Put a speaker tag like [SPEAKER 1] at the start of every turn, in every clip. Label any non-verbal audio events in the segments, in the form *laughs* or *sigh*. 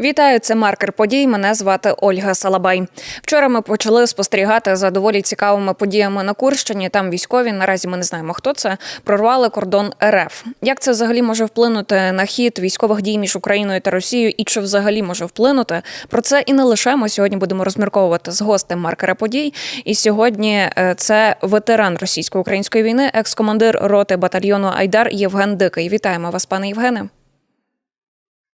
[SPEAKER 1] Вітаю, це маркер подій. Мене звати Ольга Салабай. Вчора ми почали спостерігати за доволі цікавими подіями на Курщині. Там військові наразі ми не знаємо, хто це прорвали кордон РФ. Як це взагалі може вплинути на хід військових дій між Україною та Росією, і чи взагалі може вплинути? Про це і не лише ми сьогодні будемо розмірковувати з гостем маркера подій. І сьогодні е, це ветеран російсько-української війни, екс-командир роти батальйону Айдар Євген Дикий. Вітаємо вас, пане Євгене.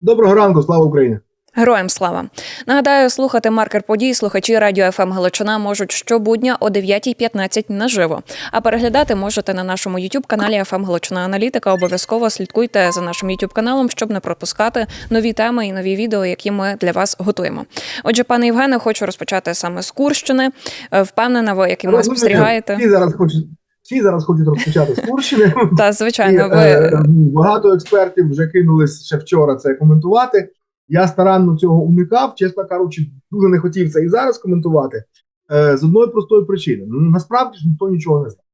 [SPEAKER 2] Доброго ранку, слава Україні!
[SPEAKER 1] Героям слава нагадаю, слухати маркер подій слухачі радіо ФМ Галичина можуть щобудня о 9.15 наживо. А переглядати можете на нашому youtube каналі ФМ Галичина Аналітика. Обов'язково слідкуйте за нашим youtube каналом, щоб не пропускати нові теми і нові відео, які ми для вас готуємо. Отже, пане Євгене, хочу розпочати саме з Курщини. Е, Впевнена, ви яким ви спостерігаєте.
[SPEAKER 2] Всі зараз хочуть, всі зараз хочуть розпочати з Курщини. *laughs*
[SPEAKER 1] Та звичайно,
[SPEAKER 2] е,
[SPEAKER 1] ви
[SPEAKER 2] багато експертів вже кинулись ще вчора це коментувати. Я старанно цього уникав, чесно кажучи, дуже не хотів це і зараз коментувати. Е, з одної простої причини. Ну, насправді ж ніхто нічого не знає.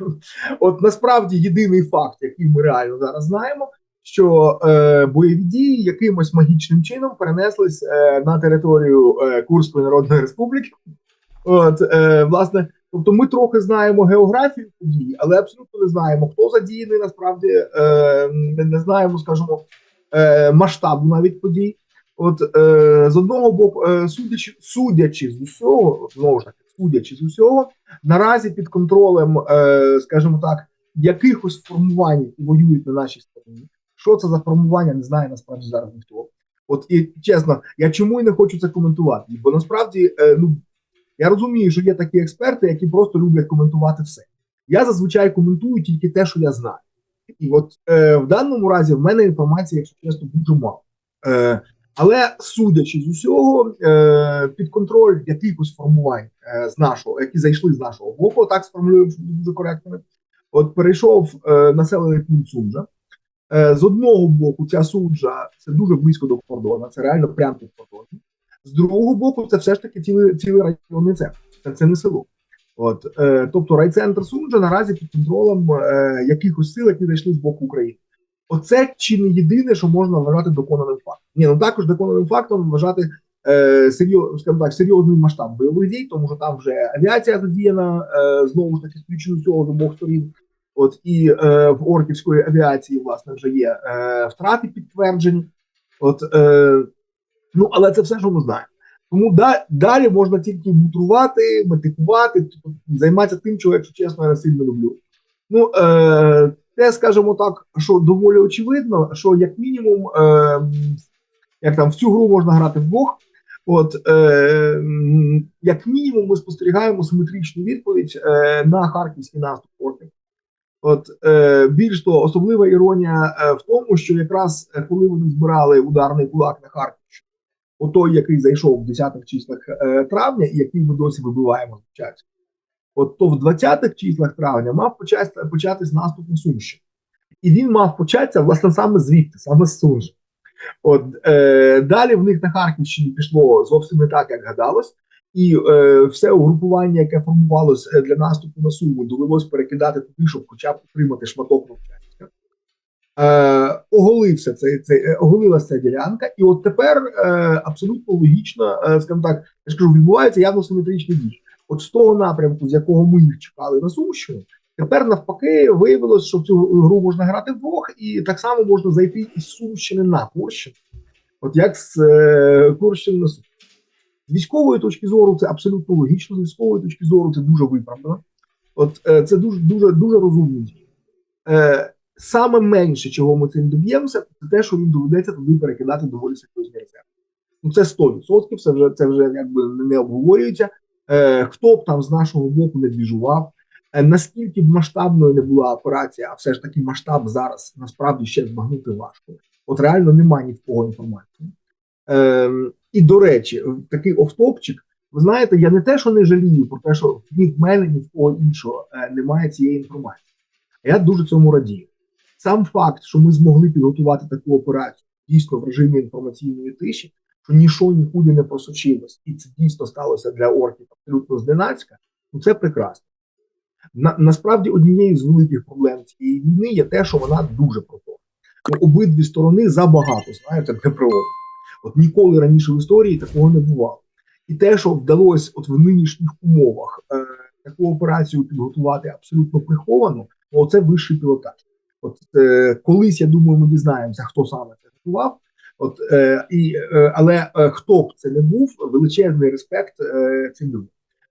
[SPEAKER 2] *laughs* От насправді єдиний факт, який ми реально зараз знаємо, що е, бойові дії якимось магічним чином перенеслись е, на територію е, Курської Народної Республіки. От, е, власне, тобто ми трохи знаємо географію подій, але абсолютно не знаємо, хто задіяний насправді, е, не знаємо, скажімо, е, масштабу навіть подій. От е, з одного боку, е, судячи, судячи з усього, знову ж таки, судячи з усього, наразі під контролем, е, скажімо так, якихось формувань, які воюють на нашій стороні. Що це за формування, не знає насправді зараз ніхто. От і чесно, я чому і не хочу це коментувати, бо насправді, ну я розумію, що є такі експерти, які просто люблять коментувати все. Я зазвичай коментую тільки те, що я знаю. І от е, в даному разі в мене інформації, якщо чесно, дуже мало. Е, але судячи з усього, е, під контроль якихось формувань е, з нашого, які зайшли з нашого боку, так сформулюємо, щоб дуже коректними. От перейшов е, населений пункт Суджа. Е, з одного боку, ця суджа це дуже близько до кордону, це реально прямо під кордоном. З другого боку, це все ж таки цілий, цілий районний центр, це, це не село. От, е, тобто райцентр Суджа наразі під контролем е, якихось сил, які зайшли з боку України. Оце чи не єдине, що можна вважати доконаним фактом. Ні, ну також доконаним фактом вважати е, серйоз, так, серйозний масштаб бойових дій, тому що там вже авіація задіяна, е, знову ж таки, спічно цього з обох сторін. От і е, в орківської авіації, власне, вже є е, втрати підтверджені. От, е, ну, але це все, що ми знаємо. Тому да, далі можна тільки мудрувати, метикувати, тобто займатися тим, чого, якщо чесно, я сильно люблю. Ну, е, те, скажімо так, що доволі очевидно, що як мінімум, е, як там в цю гру можна грати вдвох. От е, як мінімум, ми спостерігаємо симетричну відповідь е, на харківський наступ. От е, більш того, особлива іронія е, в тому, що якраз е, коли вони збирали ударний кулак на Харківщину, отой, який зайшов в 10-х числах е, травня, і який ми досі вибиваємо з часу, от то в 20-х числах травня мав почати, початись наступ на Сумщину. І він мав початися, власне, саме звідти, саме з Сумщини. От е, далі в них на Харківщині пішло зовсім не так, як гадалось, і е, все угрупування, яке формувалось е, для наступу на Суму, довелось перекидати туди, щоб хоча б отримати шматок Вовчанська. Е, оголився цей, цей е, оголилася ця ділянка, і от тепер е, абсолютно логічно, е, скажімо так, я ж кажу, відбуваються явно симетричні дії. От з того напрямку, з якого ми їх чекали на Сумщину, тепер навпаки виявилось, що в цю гру можна грати вдвох, і так само можна зайти із Сумщини на Курщину, от як з е, Курщини на Сумщину. З військової точки зору це абсолютно логічно, з військової точки зору це дуже виправдано. От е, це дуже дуже дуже розумні дії. Е, саме менше, чого ми цим доб'ємося, це те, що їм доведеться туди перекидати доволі серйозні резерви. Ну це 100%, це вже це вже якби не обговорюється. Е, хто б там з нашого боку не двіжував, е, наскільки б масштабною не була операція, а все ж таки масштаб зараз насправді ще збагнути важко. От реально немає ні в кого інформації. Е, і до речі, такий офтопчик. Ви знаєте, я не те, що не жалію про те, що ні в мене, ні в кого іншого е, немає цієї інформації. Я дуже цьому радію. Сам факт, що ми змогли підготувати таку операцію дійсно в режимі інформаційної тиші, що нічого нікуди не просочилось, і це дійсно сталося для орків абсолютно зненацька, ну це прекрасно. На, насправді, однією з великих проблем цієї війни є те, що вона дуже проторна. Ну, обидві сторони забагато знаєте, не. От ніколи раніше в історії такого не бувало. І те, що вдалося от в нинішніх умовах е, таку операцію підготувати абсолютно приховано, ну, це вищий пілотаж. От е, колись я думаю, ми дізнаємося, хто саме це готував. От е, і е, але е, хто б це не був, величезний респект е, цим людям,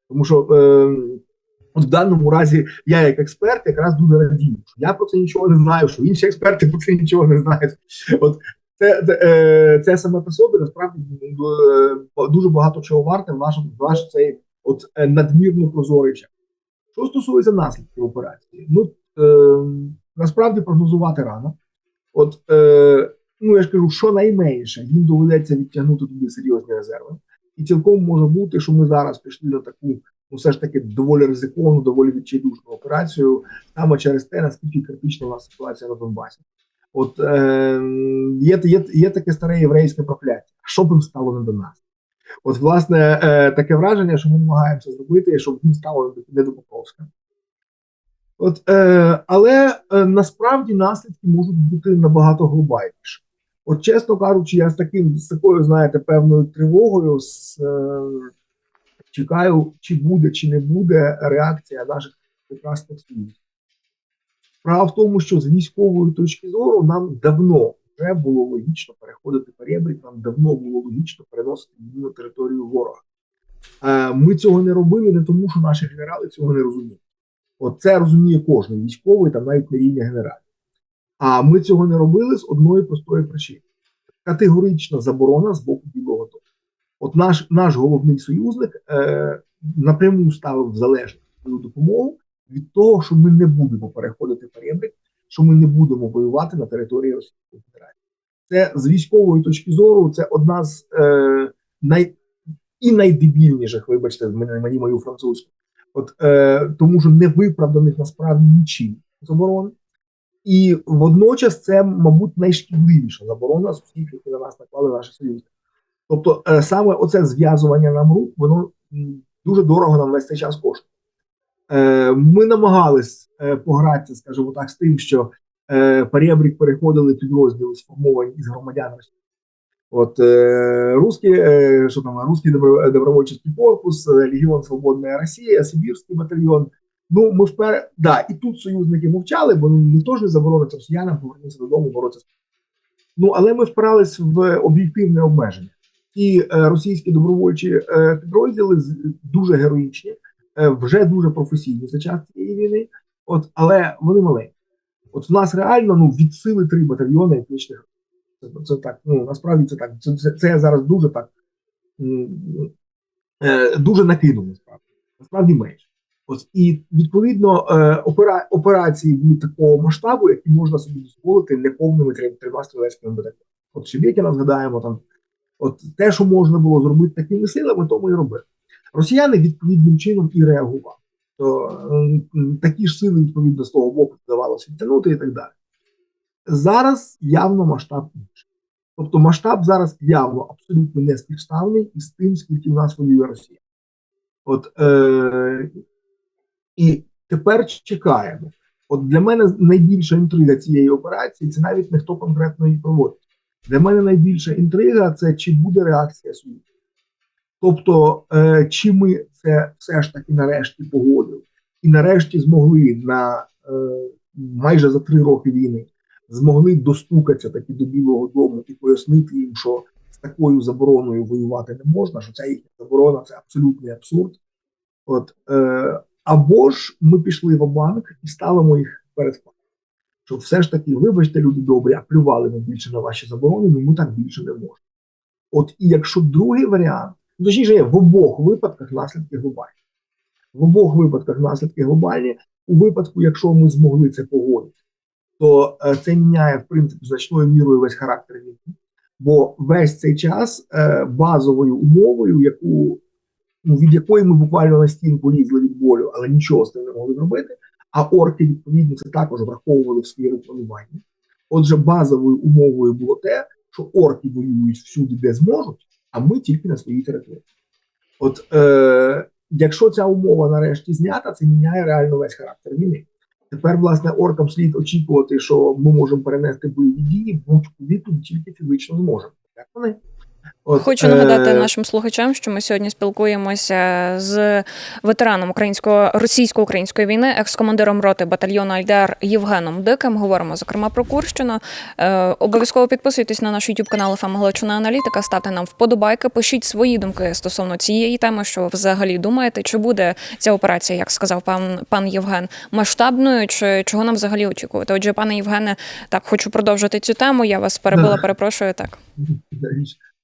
[SPEAKER 2] тому що е, от в даному разі я як експерт якраз дуже радію, що я про це нічого не знаю, що інші експерти про це нічого не знають. От це, це, е, це саме по собі насправді е, дуже багато чого варте в наш, в наш цей от е, надмірно прозорий час. Що стосується наслідків операції, ну е, насправді прогнозувати рано. От е, ну я ж кажу, що найменше їм доведеться відтягнути туди серйозні резерви, і цілком може бути, що ми зараз пішли на таку, ну все ж таки доволі ризиковану, доволі відчайдушну операцію, саме через те, наскільки критична у нас ситуація на Донбасі. От е, є, є, є таке старе єврейське прокляття. Що б їм стало не до нас? От, власне, е, таке враження, що ми намагаємося зробити, щоб їм стало не до Покровська. От, е, але е, насправді наслідки можуть бути набагато глобальніші. От, чесно кажучи, я з таким з такою, знаєте, певною тривогою з, е, чекаю, чи буде, чи не буде реакція наших прекрасних союзів. Справа в тому, що з військової точки зору нам давно вже було логічно переходити перебрік, нам давно було логічно переносити на територію ворога. Е, Ми цього не робили не тому, що наші генерали цього не розуміють. От це розуміє кожен військовий, там навіть на рівні генералів. А ми цього не робили з одної простої причини: категорична заборона з боку Білого Дому. От наш наш головний союзник е, напряму ставив залежність допомогу від того, що ми не будемо переходити перебрік, що ми не будемо воювати на території Російської Федерації. Це з військової точки зору, це одна з е, най і найдебільніших, вибачте, мені мою французьку. От е, тому, що не виправданих насправді нічим заборон. І водночас це, мабуть, найшкідливіша заборона з усіх, які на нас наклали наші союзники. Тобто, е, саме оце зв'язування нам рук, воно дуже дорого нам весь цей час коштує. Е, ми намагались е, погратися, скажімо так, з тим, що е, перебрік переходили підрозділи сформовані із громадян Росії. От е, русський, е, що там, русський добро, добровольчий корпус, е, Легіон Свободна Росія, Сибірський батальйон. Ну, ми впер... да, і тут союзники мовчали, бо ну, ніхто ж не заборонить росіянам повернутися додому, боротися. Ну, але ми впирались в об'єктивне обмеження. І е, російські добровольчі е, підрозділи дуже героїчні, е, вже дуже професійні за час цієї війни, от, але вони маленькі. От в нас реально ну, від сили три батальйони етнічних. Це, це так, ну насправді це так. Це, це, це я зараз дуже так е, дуже накину, насправді. Насправді менше. Ось і відповідно е, опера, операції будуть такого масштабу, які можна собі дозволити неповними трьома трьома стрілецькими батальйонами. От Шебекіна згадаємо там. От те, що можна було зробити такими силами, тому і робили. Росіяни відповідним чином і реагували. То такі ж сили, відповідно, з того боку вдавалося відтягнути і так далі. Зараз явно масштаб інший. Тобто масштаб зараз явно абсолютно не співставний із тим, скільки в нас воює Росія. От е, і тепер чекаємо. От для мене найбільша інтрига цієї операції це навіть не хто конкретно її проводить. Для мене найбільша інтрига це чи буде реакція Союзу. Тобто, е, чи ми це все ж таки нарешті погодили, і нарешті змогли на е, майже за три роки війни змогли достукатися таки до Білого Дому і пояснити їм, що з такою забороною воювати не можна, що ця їхня заборона це абсолютний абсурд. От, е, або ж ми пішли в банк і ставимо їх перед фактом. Що все ж таки, вибачте, люди добрі, а плювали ми більше на ваші заборони, ну ми так більше не можемо. От і якщо другий варіант, ну, точніше, в обох випадках наслідки глобальні. В обох випадках наслідки глобальні. У випадку, якщо ми змогли це погодити, то е, це міняє в принципі значною мірою весь характер війни. Бо весь цей час е, базовою умовою, яку ну, від якої ми буквально на стінку лізли від болю, але нічого з тим не могли зробити. А орки, відповідно, це також враховували в своєму плануванні. Отже, базовою умовою було те, що орки воюють всюди, де зможуть, а ми тільки на своїй території. От е, якщо ця умова нарешті знята, це міняє реально весь характер війни. Тепер, власне, оркам слід очікувати, що ми можемо перенести бойові дії будь-куди тут тільки фізично зможемо. Як вони? От,
[SPEAKER 1] Хочу нагадати
[SPEAKER 2] е,
[SPEAKER 1] нашим слухачам, що ми сьогодні спілкуємося з ветераном українського російсько-української війни, екс-командиром роти батальйону Альдар Євгеном Диким. Говоримо зокрема про Курщину. Е, обов'язково підписуйтесь на наш YouTube канал «ФМ Галичина Аналітика. Ставте нам вподобайки. Пишіть свої думки стосовно цієї теми, що ви взагалі думаєте, чи буде ця операція, як сказав пан пан Євген, масштабною, чи чого нам взагалі очікувати? Отже, пане Євгене, так хочу продовжити цю тему. Я вас перебила, перепрошую. Так.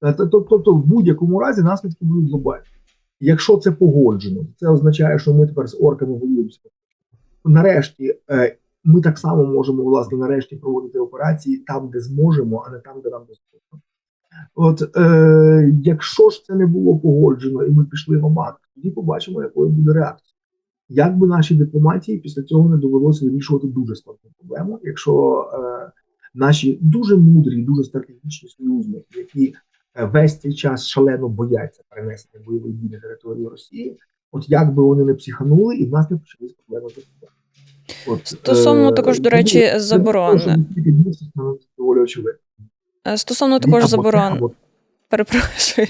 [SPEAKER 2] Е, то- то- Тобто, в будь-якому разі наслідки будуть глобальні. Якщо це погоджено, це означає, що ми тепер з орками воюємося. Нарешті е, ми так само можемо власне нарешті проводити операції там, де зможемо, а не там, де нам дозволено. От е, якщо ж це не було погоджено, і ми пішли в омат, тоді побачимо, якою буде реакція. Як би нашій дипломатії після цього не довелося вирішувати дуже складну проблему, якщо е, наші дуже мудрі, дуже стратегічні союзники, які весь цей час шалено бояться перенесення бойових дій на територію Росії, от як би вони не психанули, і в нас не почались проблеми. От,
[SPEAKER 1] Стосовно також, до речі, заборон. Е, Стосовно також
[SPEAKER 2] заборони.
[SPEAKER 1] заборон,
[SPEAKER 2] або
[SPEAKER 1] перепрошую.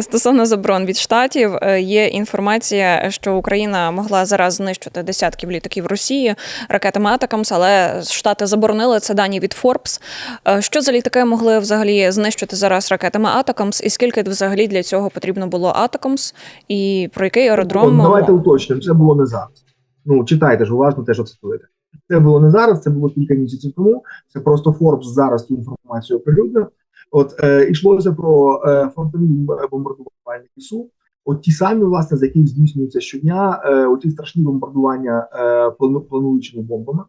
[SPEAKER 1] Стосовно заборон від штатів, е, є інформація, що Україна могла зараз знищити десятків літаків Росії ракетами Атакамс, але Штати заборонили це дані від Forbes. Е, Що за літаки могли взагалі знищити зараз ракетами Атакамс, і скільки взагалі для цього потрібно було Атакамс, і про який аеродром
[SPEAKER 2] давайте уточнимо, це було не зараз. Ну, читайте ж уважно те, що цитуєте. Це було не зараз, це було кілька місяців тому. Це просто Forbes зараз цю інформацію оприлюднив. От е, йшлося про е, фронтові бомбардувальники СУ. От ті самі, власне, з яких здійснюються щодня, е, оті страшні бомбардування е, плану- плануючими бомбами.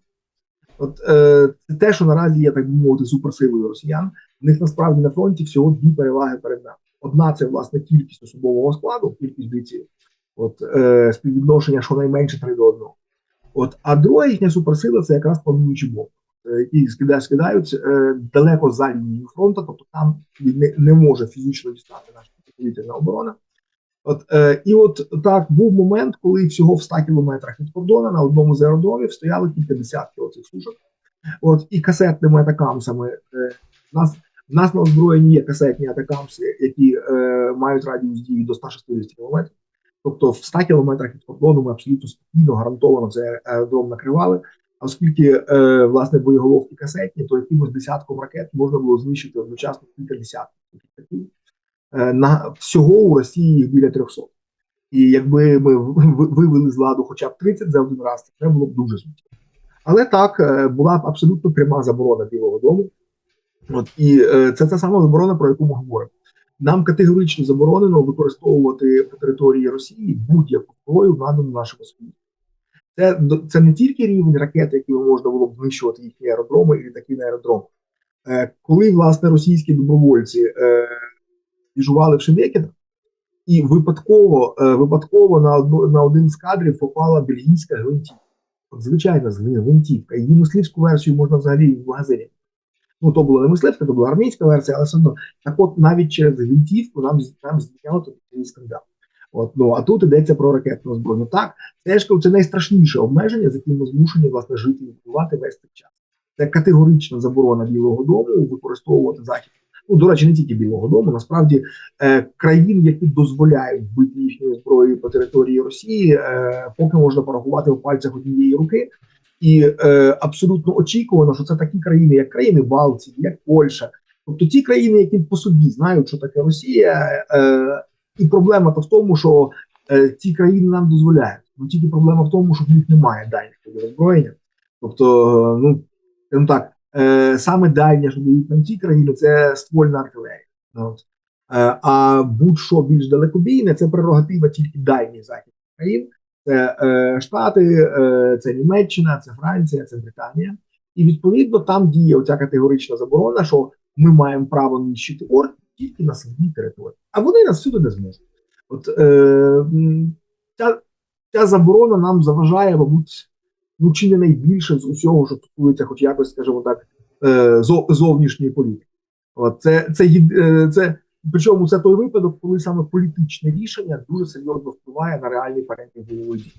[SPEAKER 2] От е, це те, що наразі є, так би мовити, суперсилою росіян. В них насправді на фронті всього дві переваги перед нами. Одна це власне кількість особового складу, кількість бійців, от е, співвідношення щонайменше 3 до 1. От, а друга їхня суперсила це якраз плануючі бомби, е, які скидають, скидають е, далеко за лінією фронту, тобто там не, не може фізично дістати наша повітряна оборона. От, е, і от так був момент, коли всього в 100 кілометрах від кордону на одному з аеродромів стояли кілька десятків оцих сушок. От, і касетними атакамсами. Е, в нас, в нас на озброєнні є касетні атакамси, які е, мають радіус дії до 160 кілометрів. Тобто в 100 кілометрах від кордону ми абсолютно спокійно, гарантовано цей аеродром накривали. Оскільки е, власне боєголовки касетні, то якимось десятком ракет можна було знищити одночасно кілька десятків. Е, на всього у Росії їх біля 300. І якби ми вивели з ладу хоча б 30 за один раз, це було б дуже суттєво. Але так е, була б абсолютно пряма заборона Білого Дому. От і е, це та сама заборона, про яку ми говоримо. Нам категорично заборонено використовувати по території Росії будь-яку зброю, надану нашому Союзу. Це, це не тільки рівень ракет, якими можна було б знищувати їхні аеродроми і літаки на аеродром. Е, коли власне російські добровольці е, біжували в Шебекіно, і випадково, е, випадково на одну на один з кадрів попала бельгійська гвинтівка. От звичайна гвинтівка. Її мисливську версію можна взагалі в магазині. Ну, то була не мисливська, то була армійська версія, але все одно. Так от навіть через гвинтівку нам, нам зняли такий скандал. От, ну, а тут йдеться про ракетну зброю. Так, ж це найстрашніше обмеження, з яким ми змушені власне жити і впливати весь цей час. Це категорична заборона Білого Дому використовувати захід. Ну, до речі, не тільки Білого Дому, насправді е, країн, які дозволяють бити їхньою зброєю по території Росії, е, поки можна порахувати в пальцях однієї руки. І е, абсолютно очікувано, що це такі країни, як країни Балтії, як Польща, тобто ті країни, які по собі знають, що таке Росія, е, і проблема то в тому, що е, ці країни нам дозволяють. Ну тільки проблема в тому, що в них немає дальніх видів озброєння. Тобто, ну так, е, саме дальня, що дають нам ці країни, це ствольна артилерія. Ну, От. Е, а будь-що більш далекобійне, це прерогатива тільки дальніх західних країн. Це е, Штати, е, це Німеччина, це Франція, це Британія. І відповідно там діє оця категорична заборона, що ми маємо право нищити орк тільки на своїй території, а вони нас всюди не зможуть. От е, ця, ця заборона нам заважає, мабуть, ну чи не найбільше з усього, що стосується, хоч якось, скажімо так, е, зовнішньої політики. От це, це, єд- е, це причому це той випадок, коли саме політичне рішення дуже серйозно впливає на реальний перебіг бойової дії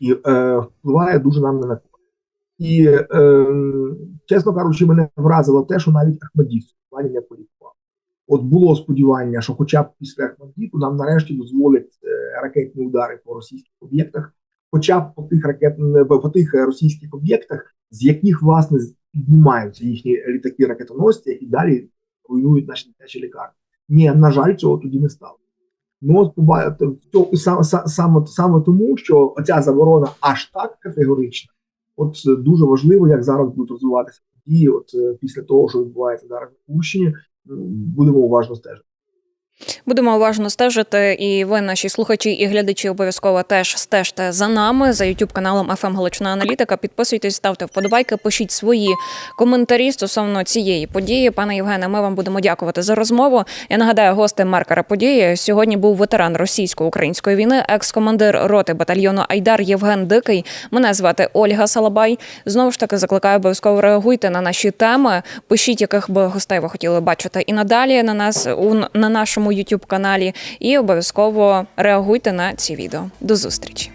[SPEAKER 2] і е, впливає дуже нам не на користь. І е, чесно кажучи, мене вразило те, що навіть Ахмадівський в політував. От було сподівання, що, хоча б після Ахмадіту нам нарешті дозволять е, ракетні удари по російських об'єктах, хоча б по тих ракет по тих е, російських об'єктах, з яких власне піднімаються їхні літаки ракетоносці і далі руйнують наші дитячі лікарні. Ні, на жаль, цього тоді не стало. Ну от побачите, то саме, саме, саме тому, що оця заборона аж так категорична. От е, дуже важливо, як зараз будуть розвиватися події. От е, після того, що відбувається зараз на Курщині, м, будемо уважно стежити.
[SPEAKER 1] Будемо уважно стежити, і ви, наші слухачі і глядачі, обов'язково теж стежте за нами за youtube каналом FM Галичина Аналітика. Підписуйтесь, ставте вподобайки, пишіть свої коментарі стосовно цієї події. Пане Євгене, ми вам будемо дякувати за розмову. Я нагадаю, гостем маркера події сьогодні був ветеран російсько-української війни, екс-командир роти батальйону Айдар Євген Дикий. Мене звати Ольга Салабай. Знову ж таки закликаю обов'язково реагуйте на наші теми. Пишіть, яких би гостей ви хотіли бачити і надалі на нас у на нашому youtube каналі і обов'язково реагуйте на ці відео. До зустрічі.